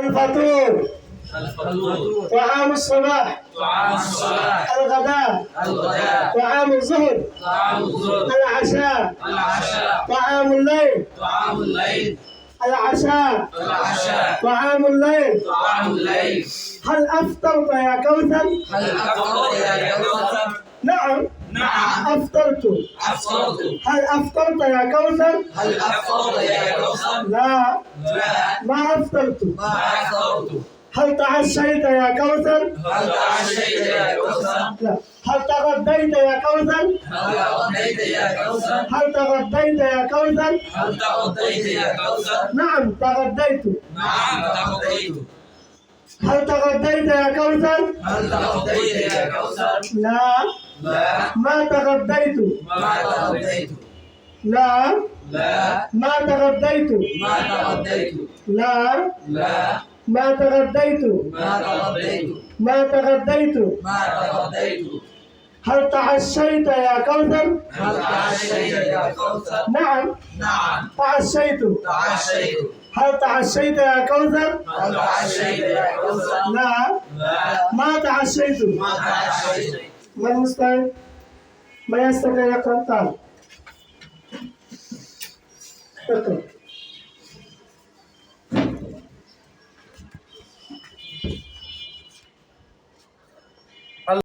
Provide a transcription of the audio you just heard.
الفطور طعام الصباح طعام الصباح. الغداء. الغداء طعام الظهر. طعام الظهر العشاء. العشاء طعام الليل. طعام الليل العشاء. العشاء طعام الليل. طعام الليل هل أفطرت يا كوثر؟ هل أفطر يا كوثر؟ نعم. نعم. أفطرت. أفطرت. هل أفطرت يا كوثر؟ هل أفطر يا كوثر؟ لا ما أفطرت ما أفطرت هل تعشيت يا كوثر؟ هل تعشيت يا كوثر؟ لا هل تغديت يا كوثر؟ هل تغديت يا كوثر؟ هل تغديت يا كوثر؟ هل تغديت يا كوثر؟ نعم تغديت نعم تغديت هل تغديت يا كوثر؟ هل تغديت يا كوثر؟ لا لا ما تغديت ما تغديت لا لا. ما تغديت. ما تغديت. لا. لا. ما تغديت. ما تغديت. ما تغديت. ما تغديت. هل تعشيت يا كوثر؟ هل تعشيت يا كوثر؟ نعم. نعم. تعشيت. تعشيت. هل تعشيت يا كوثر؟ هل تعشيت يا كوثر؟ لا لا. ما تعشيت. ما تعشيت. من المستعد؟ ما يستطيع يقرأ Eu tô.